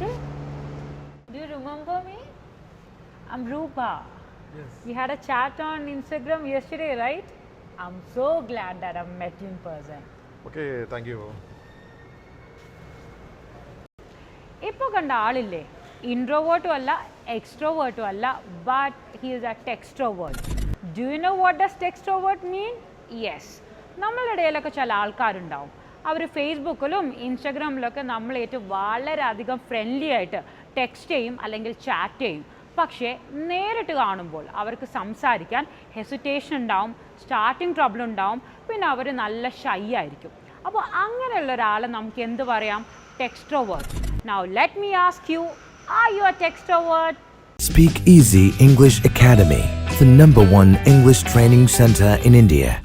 it? Do you remember me? I'm Rupa. Yes. We had a chat on Instagram yesterday, right? I'm so glad that I met you in person. Okay, thank you. ഇപ്പോൾ കണ്ട ആളില്ലേ ഇൻട്രോവേർട്ടും അല്ല എക്സ്ട്രോവേർട്ടും അല്ല but he is a textrovert do you know what does textrovert mean yes നമ്മളുടെ ഇടയിലൊക്കെ ചില ആൾക്കാരുണ്ടാവും അവർ ഫേസ്ബുക്കിലും ഇൻസ്റ്റഗ്രാമിലൊക്കെ നമ്മളേറ്റ് വളരെയധികം ഫ്രണ്ട്ലി ആയിട്ട് ടെക്സ്റ്റ് ചെയ്യും അല്ലെങ്കിൽ ചാറ്റ് ചെയ്യും പക്ഷേ നേരിട്ട് കാണുമ്പോൾ അവർക്ക് സംസാരിക്കാൻ ഹെസിറ്റേഷൻ ഉണ്ടാവും സ്റ്റാർട്ടിങ് ട്രബിൾ ഉണ്ടാവും പിന്നെ അവർ നല്ല ഷൈ ആയിരിക്കും അപ്പോൾ അങ്ങനെയുള്ള ഒരാളെ നമുക്ക് എന്ത് പറയാം textrovert now let me ask you are you a textrovert? Speak Easy English Academy, the number one English training center in India.